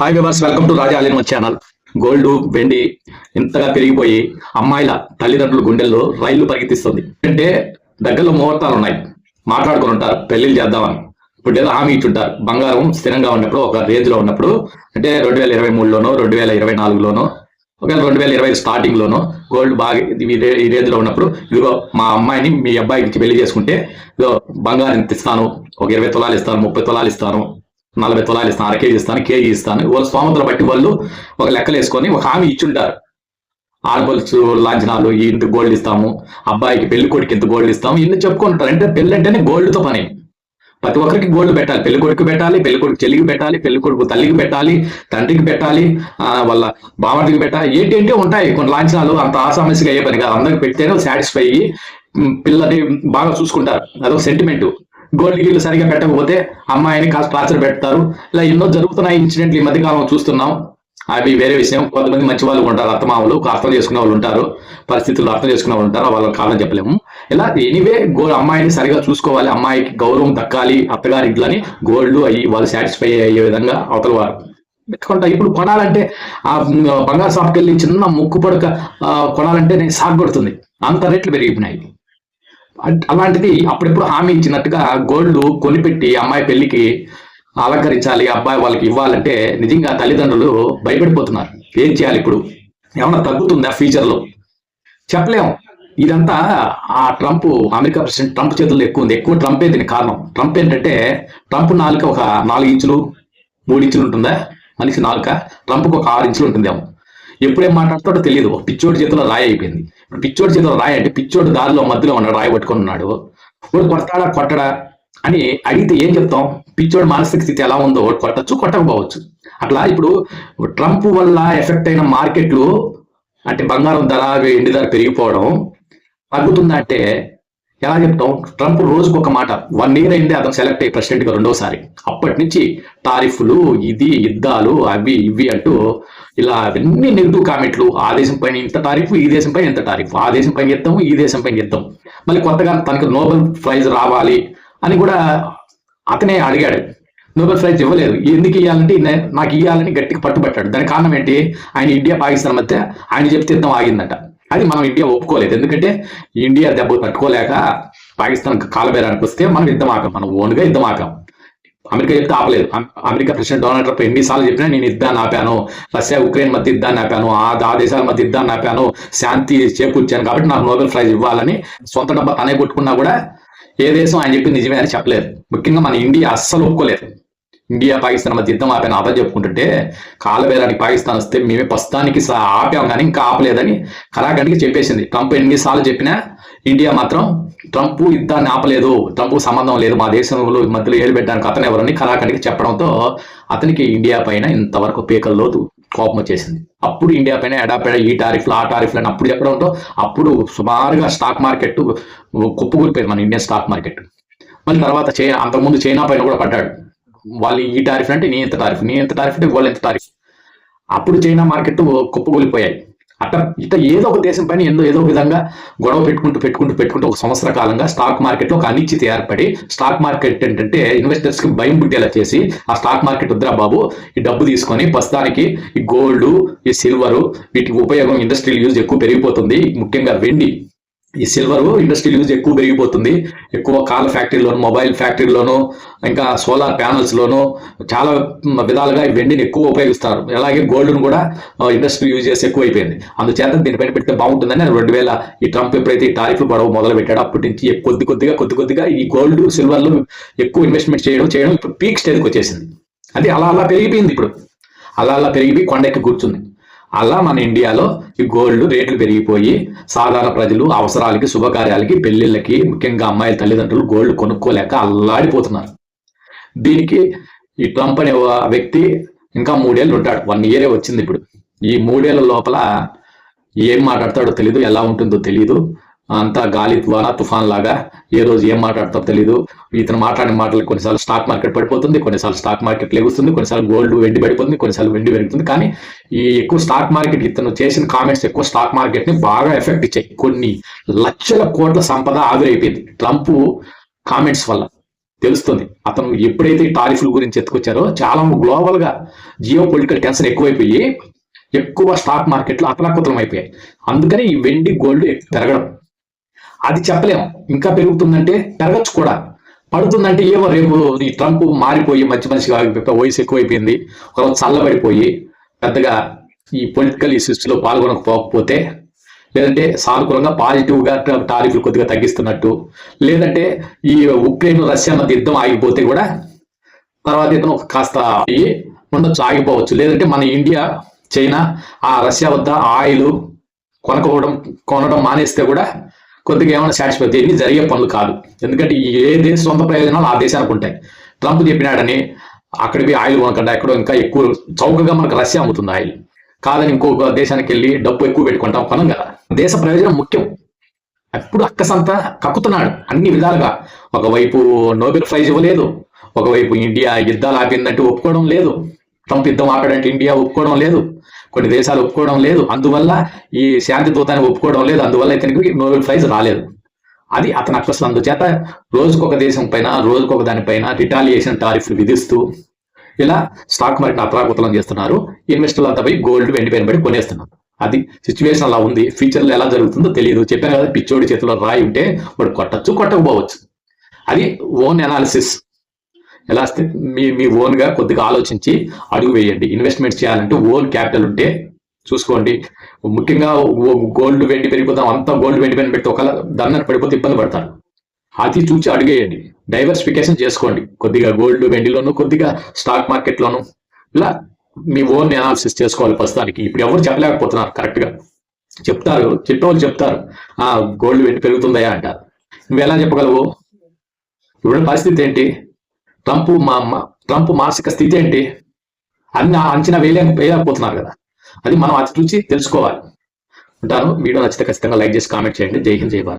Hi viewers welcome to Raja Aleen channel gold వెండి ఇంతగా పెరిగిపోయి అమ్మాయిల తల్లిదండ్రుల గుండెల్లో రైళ్ళు పరిగెత్తిస్తుంది. అంటే దగ్గరలో ముహూర్తాలు ఉన్నాయి. మాట్లాడుకుని ఉంటారు. పెళ్ళిళ్ళు చేద్దామని. ఇప్పుడు ఏదో హామీ ఇచ్చుంటారు. బంగారం స్థిరంగా ఉన్నప్పుడు ఒక రేంజ్లో ఉన్నప్పుడు అంటే రెండు వేల ఇరవై మూడులోనో రెండు వేల ఇరవై నాలుగులోనో ఒకవేళ రెండు వేల ఇరవై స్టార్టింగ్ లోనో గోల్డ్ బాగా ఈ రేంజ్లో ఉన్నప్పుడు ఇదిగో మా అమ్మాయిని మీ అబ్బాయికి పెళ్ళి చేసుకుంటే ఇదిగో బంగారం ఇస్తాను ఒక ఇరవై తులాలు ఇస్తాను ముప్పై తులాలు ఇస్తాను. నలభై తులాలు ఇస్తాను అర కేజీ ఇస్తాను కేజీ ఇస్తాను. వాళ్ళ స్తోమతలు బట్టి వాళ్ళు ఒక లెక్కలు వేసుకొని ఒక హామీ ఇచ్చుంటారు. ఆడపడుచు లాంఛనాలు ఈ ఇంత గోల్డ్ ఇస్తాము అబ్బాయికి పెళ్ళి కొడుకు ఇంత గోల్డ్ ఇస్తాము ఇన్ని చెప్పుకుంటారు అంటే పెళ్ళి అంటేనే గోల్డ్తో పని. ప్రతి ఒక్కరికి గోల్డ్ పెట్టాలి. పెళ్ళి కొడుకు పెట్టాలి పెళ్ళి కొడుకు చెల్లికి పెట్టాలి పెళ్ళి కొడుకు తల్లికి పెట్టాలి తండ్రికి పెట్టాలి ఆ, వాళ్ళ బావటికి పెట్టాలి. ఏంటి ఏంటి ఉంటాయి కొన్ని లాంఛనాలు అంత ఆసామస్యగా అయ్యే పని కాదు. అందరికి పెడితేనే సాటిస్ఫై అయ్యి పిల్లని బాగా చూసుకుంటారు. అదొక సెంటిమెంట్ గోల్డ్ గిల్లు సరిగా పెట్టకపోతే అమ్మాయిని కాస్త టార్చర్ పెడతారు. ఇలా ఎన్నో జరుగుతున్నాయి ఇన్సిడెంట్లు ఈ మధ్య కాలం చూస్తున్నాం. అవి వేరే విషయం. కొంతమంది మంచి వాళ్ళు ఉంటారు అత్తమామలు అర్థం చేసుకునే వాళ్ళు ఉంటారు పరిస్థితులు అర్థం చేసుకునే వాళ్ళు ఉంటారు వాళ్ళ కాలం చెప్పలేము. ఇలా ఎనీవే గో అమ్మాయిని సరిగా చూసుకోవాలి అమ్మాయికి గౌరవం దక్కాలి అత్తగారి ఇంట్లోని గోల్డ్ అయ్యి వాళ్ళు సాటిస్ఫై అయ్యే విధంగా అవతల వారు పెట్టుకుంటా ఇప్పుడు కొనాలంటే ఆ బంగారు షాప్కి వెళ్ళి చిన్న ముక్కు పడక కొనాలంటే నేను సాగొడుతుంది అంత రేట్లు పెరిగిపోయినాయి. అలాంటిది అప్పుడెప్పుడు హామీ ఇచ్చినట్టుగా గోల్డ్ కొనిపెట్టి అమ్మాయి పెళ్ళికి అలంకరించాలి అబ్బాయి వాళ్ళకి ఇవ్వాలంటే నిజంగా తల్లిదండ్రులు భయపడిపోతున్నారు. ఏం చేయాలి ఇప్పుడు? ఏమన్నా తగ్గుతుందా ఫ్యూచర్లో చెప్పలేము ఇదంతా ఆ ట్రంప్ అమెరికా ప్రెసిడెంట్ ట్రంప్ చేతుల్లో ఎక్కువ ఉంది. ఎక్కువ ట్రంపే దీనికి కారణం? ట్రంప్ ఏంటంటే ట్రంప్ నాలుక ఒక నాలుగు ఇంచులు మూడు ఇంచులు ఉంటుందా? మనిషి నాలుక? ట్రంప్కి ఒక ఆరు ఇంచులు ఉంటుందేమో. ఎప్పుడేం మాట్లాడతాడో తెలియదు. పిచ్చోడి చేతిలో రాయి అయిపోయింది. ఇప్పుడు పిచ్చోడి చేతిలో రాయి అంటే పిచ్చోడి దారిలో మధ్యలో ఉన్నాడు రాయి పట్టుకొని ఉన్నాడు. వాడు కొడతాడా? కొట్టడా? అని అడిగితే ఏం చెప్తాం? పిచ్చోడి మానసిక స్థితి ఎలా ఉందో కొట్టచ్చు కొట్టకపోవచ్చు. అట్లా ఇప్పుడు ట్రంప్ వల్ల ఎఫెక్ట్ అయిన మార్కెట్లు అంటే బంగారం ధర ఎండి ధర పెరిగిపోవడం తగ్గుతుందంటే ఎలా చెప్తాం? ట్రంప్ రోజుకు ఒక మాట వన్ ఇయర్ అయింది అతను సెలెక్ట్ అయ్యి ప్రెసిడెంట్గా రెండోసారి. అప్పటి నుంచి టారిఫ్లు ఇది యుద్ధాలు అవి ఇవి అంటూ ఇలా అవన్నీ నెగిటివ్ కామెంట్లు ఆ దేశం పైన ఇంత టారిఫ్ ఈ దేశం పైన ఇంత టారిఫ్ ఆ దేశం పైన యుద్ధం ఈ దేశం పైన యుద్ధం మళ్ళీ కొత్తగా తనకు నోబెల్ ప్రైజ్ రావాలి అని కూడా అతనే అడిగాడు. నోబెల్ ప్రైజ్ ఇవ్వలేదు. ఎందుకు ఇవ్వాలంటే నాకు ఇవ్వాలని గట్టిగా పట్టుబట్టాడు. దానికి కారణం ఏంటి? ఆయన ఇండియా పాకిస్తాన్ మధ్య ఆయన చెప్తే యుద్ధం ఆగిందట. అది మనం ఇండియా ఒప్పుకోలేదు. ఎందుకంటే ఇండియా దెబ్బ తట్టుకోలేక పాకిస్తాన్ కాలబేరానికి వస్తే మనం యుద్ధం ఆకాం మనం ఓన్గా యుద్ధం ఆకాం అమెరికా చెప్తే ఆపలేదు. అమెరికా ప్రెసిడెంట్ డొనాల్డ్ ట్రంప్ ఎన్నిసార్లు చెప్పినా నేను యుద్ధాన్ని ఆపాను రష్యా ఉక్రెయిన్ మధ్య యుద్ధాన్ని ఆపాను ఆ ఆ దేశాల మధ్య యుద్ధాన్ని ఆపాను శాంతి చేకూర్చాను కాబట్టి నాకు నోబెల్ ప్రైజ్ ఇవ్వాలని సొంత డబ్బా తనే కొట్టుకున్నా కూడా ఏ దేశం ఆయన చెప్పింది నిజమే అని చెప్పలేదు. ముఖ్యంగా మన ఇండియా అస్సలు ఒప్పుకోలేదు. ఇండియా పాకిస్తాన్ మధ్య యుద్ధం ఆపాను అతను చెప్పుకుంటుంటే కాలబేరానికి పాకిస్తాన్ వస్తే మేమే ప్రస్తుతానికి ఆపాం కానీ ఇంకా ఆపలేదని కళాఖండ్కి చెప్పేసింది. ట్రంప్ ఎన్నిసార్లు చెప్పినా ఇండియా మాత్రం ట్రంప్ యుద్ధాన్ని ఆపలేదు ట్రంప్ సంబంధం లేదు మా దేశంలో మధ్యలో ఏలుబెట్టడానికి అతను ఎవరని కళాఖండ్కి చెప్పడంతో అతనికి ఇండియా పైన ఇంతవరకు పీకల్లో కోపం వచ్చేసింది. అప్పుడు ఇండియా పైన ఎడాపెడ ఈ టారిఫ్లు ఆ టారిఫ్లు అని అప్పుడు చెప్పడంతో అప్పుడు సుమారుగా స్టాక్ మార్కెట్ కుప్పకూలిపోయింది మన ఇండియన్ స్టాక్ మార్కెట్. మళ్ళీ తర్వాత చైనా అంతకుముందు చైనా పైన కూడా పడ్డాడు. వాళ్ళు ఈ టారిఫ్ అంటే నీ ఎంత టారిఫ్? నీ ఎంత టారిఫ్ అంటే వాళ్ళు ఎంత టారిఫ్? అప్పుడు చైనా మార్కెట్ కుప్పకూలిపోయాయి. అట్లా ఇట్ట ఏదో ఒక దేశం పైన ఏదో ఏదో విధంగా గొడవ పెట్టుకుంటూ పెట్టుకుంటూ పెట్టుకుంటూ ఒక సంవత్సర కాలంగా స్టాక్ మార్కెట్లో ఒక అనిశ్చిత ఏర్పడి స్టాక్ మార్కెట్ ఏంటంటే ఇన్వెస్టర్స్కి భయం పుట్టేలా చేసి ఆ స్టాక్ మార్కెట్ వద్దురా బాబు ఈ డబ్బు తీసుకొని ప్రస్తుతానికి ఈ గోల్డ్ ఈ సిల్వర్ వీటి ఉపయోగం ఇండస్ట్రియల్ యూజ్ ఎక్కువ పెరిగిపోతుంది. ముఖ్యంగా వెండి. ఈ సిల్వర్ ఇండస్ట్రియల్ యూజ్ ఎక్కువ పెరిగిపోతుంది. ఎక్కువ కాల ఫ్యాక్టరీలోను మొబైల్ ఫ్యాక్టరీలోను ఇంకా సోలార్ ప్యానల్స్లోను చాలా విధాలుగా ఈ వెండిని ఎక్కువ ఉపయోగిస్తారు. అలాగే గోల్డ్ను కూడా ఇండస్ట్రీ యూజ్ చేసి ఎక్కువ అయిపోయింది. అందుచేత దీనిపైన పెడితే బాగుంటుందని రెండు వేల ఈ ట్రంప్ ఎప్పుడైతే ఈ టారిఫ్ గొడవ మొదలు పెట్టాడో అప్పటి నుంచి కొద్ది కొద్దిగా కొద్ది కొద్దిగా ఈ గోల్డ్ సిల్వర్లు ఎక్కువ ఇన్వెస్ట్మెంట్ చేయడం చేయడం ఇప్పుడు పీక్ స్టేజ్కి వచ్చేసింది. అది అలా అలా పెరిగిపోయింది ఇప్పుడు. అలా అలా పెరిగిపోయి కొండెక్కి కూర్చుంది. అలా మన ఇండియాలో ఈ గోల్డ్ రేట్లు పెరిగిపోయి సాధారణ ప్రజలు అవసరాలకి శుభకార్యాలకి పెళ్ళిళ్ళకి ముఖ్యంగా అమ్మాయిల తల్లిదండ్రులు గోల్డ్ కొనుక్కోలేక అల్లాడిపోతున్నారు. దీనికి ఈ ట్రంప్ అనే ఒక వ్యక్తి ఇంకా మూడేళ్ళు ఉంటాడు. వన్ ఇయరే వచ్చింది ఇప్పుడు. ఈ మూడేళ్ళ లోపల ఏం మాట్లాడతాడో తెలీదు ఎలా ఉంటుందో తెలీదు. అంతా గాలి ద్వారా తుఫాన్ లాగా ఏ రోజు ఏం మాట్లాడతారో తెలీదు. ఇతను మాట్లాడిన మాటలు కొన్నిసార్లు స్టాక్ మార్కెట్ పడిపోతుంది కొన్నిసార్లు స్టాక్ మార్కెట్ లెగుస్తుంది కొన్నిసార్లు గోల్డ్ వెండి పడిపోతుంది కొన్నిసార్లు వెండి పెరుగుతుంది. కానీ ఈ ఎక్కువ స్టాక్ మార్కెట్ ఇతను చేసిన కామెంట్స్ ఎక్కువ స్టాక్ మార్కెట్ని బాగా ఎఫెక్ట్ ఇచ్చాయి. కొన్ని లక్షల కోట్ల సంపద ఆవిరైపోయింది. ట్రంప్ కామెంట్స్ వల్ల తెలుస్తుంది. అతను ఎప్పుడైతే టారిఫ్ల గురించి ఎత్తుకొచ్చారో చాలా గ్లోబల్గా జియో పొలిటికల్ టెన్షన్ ఎక్కువైపోయి ఎక్కువ స్టాక్ మార్కెట్లు అతలాకుతలం అయిపోయాయి అందుకని ఈ వెండి గోల్డ్ పెరగడం అది చెప్పలేం. ఇంకా పెరుగుతుందంటే పెరగచ్చు కూడా. పడుతుందంటే ఏమో రేపు ఈ ట్రంప్ మారిపోయి మంచి మనిషిగా వయసు ఎక్కువైపోయింది. ఒకరోజు చల్లబడిపోయి పెద్దగా ఈ పొలిటికల్ ఇష్యూస్లో పాల్గొనకపోకపోతే లేదంటే సానుకూలంగా పాజిటివ్గా టారిఫ్లు కొద్దిగా తగ్గిస్తున్నట్టు లేదంటే ఈ ఉక్రెయిన్ రష్యా మధ్య యుద్ధం ఆగిపోతే కూడా తర్వాత ఇతను కాస్త అయ్యి ఉండొచ్చు ఆగిపోవచ్చు. లేదంటే మన ఇండియా చైనా ఆ రష్యా వద్ద ఆయిల్ కొనకపోవడం కొనడం మానేస్తే కూడా కొద్దిగా ఏమైనా సాటిస్ఫై ఇవి జరిగే పనులు కాదు. ఎందుకంటే ఏ దేశ సొంత ప్రయోజనాలు ఆ దేశానికి ఉంటాయి. ట్రంప్ చెప్పినాడని అక్కడికి ఆయిల్ కొనకుండా ఎక్కడో ఇంకా ఎక్కువ చౌకగా మనకు రష్యా అమ్ముతుంది ఆయిల్. కాదని ఇంకొక దేశానికి వెళ్ళి డబ్బు ఎక్కువ పెట్టుకుంటాం కొనం కదా. దేశ ప్రయోజనం ముఖ్యం. అప్పుడు అక్కసంతా కక్కుతున్నాడు. అన్ని విధాలుగా. ఒకవైపు నోబెల్ ప్రైజ్ ఇవ్వలేదు. ఒకవైపు ఇండియా యుద్ధాలు ఆపిందంటే ఒప్పుకోవడం లేదు. ట్రంప్ యుద్ధం ఆపడానికి ఇండియా ఒప్పుకోవడం లేదు. కొన్ని దేశాలు ఒప్పుకోవడం లేదు. అందువల్ల ఈ శాంతి దూతాన్ని ఒప్పుకోవడం లేదు. అందువల్ల ఇతనికి నోబెల్ ప్రైజ్ రాలేదు. అది అతను అక్కసు అందుచేత రోజుకొక దేశం పైన రోజుకొక దానిపైన రిటాలియేషన్ టారిఫ్లు విధిస్తూ ఇలా స్టాక్ మార్కెట్ అప్రాకుతలం చేస్తున్నారు. ఇన్వెస్టర్లు అంతా పోయి గోల్డ్ వెండి పైన పడి కొనేస్తున్నారు. అది సిచ్యువేషన్ అలా ఉంది. ఫ్యూచర్లో ఎలా జరుగుతుందో తెలియదు చెప్పాను కదా పిచ్చోడి చేతిలో రాయి ఉంటే వాడు కొట్టచ్చు కొట్టకపోవచ్చు. అది ఓన్ అనాలిసిస్ ఎలా మీ మీ ఓన్గా కొద్దిగా ఆలోచించి అడుగు వేయండి. ఇన్వెస్ట్మెంట్ చేయాలంటే ఓన్ క్యాపిటల్ ఉంటే చూసుకోండి. ముఖ్యంగా గోల్డ్ వెండి పెరిగిపోతాం అంతా గోల్డ్ వెండి పైన పెట్టి ఒకవేళ దన్న పడిపోతే ఇబ్బంది పడతారు. అది చూసి అడిగేయండి. డైవర్సిఫికేషన్ చేసుకోండి. కొద్దిగా గోల్డ్ వెండిలోను కొద్దిగా స్టాక్ మార్కెట్లోను ఇలా మీ ఓన్ అనాలిసిస్ చేసుకోవాలి ప్రస్తుతానికి. ఇప్పుడు ఎవరు చెప్పలేకపోతున్నారు కరెక్ట్గా చెప్తారు చెప్పేవాళ్ళు చెప్తారు. ఆ గోల్డ్ వెండి పెరుగుతుందయా అంటారు. నువ్వు ఎలా చెప్పగలవు? ఇప్పుడు పరిస్థితి ఏంటి? ట్రంప్ మా ట్రంప్ మానసిక స్థితి ఏంటి? అన్ని అంచనా వేయలే వేయలేకపోతున్నారు కదా. అది మనం అతి చూసి తెలుసుకోవాలి. ఉంటాను. వీడియో నచ్చితే ఖచ్చితంగా లైక్ చేసి కామెంట్ చేయండి. జై హింద్ జై భారత్.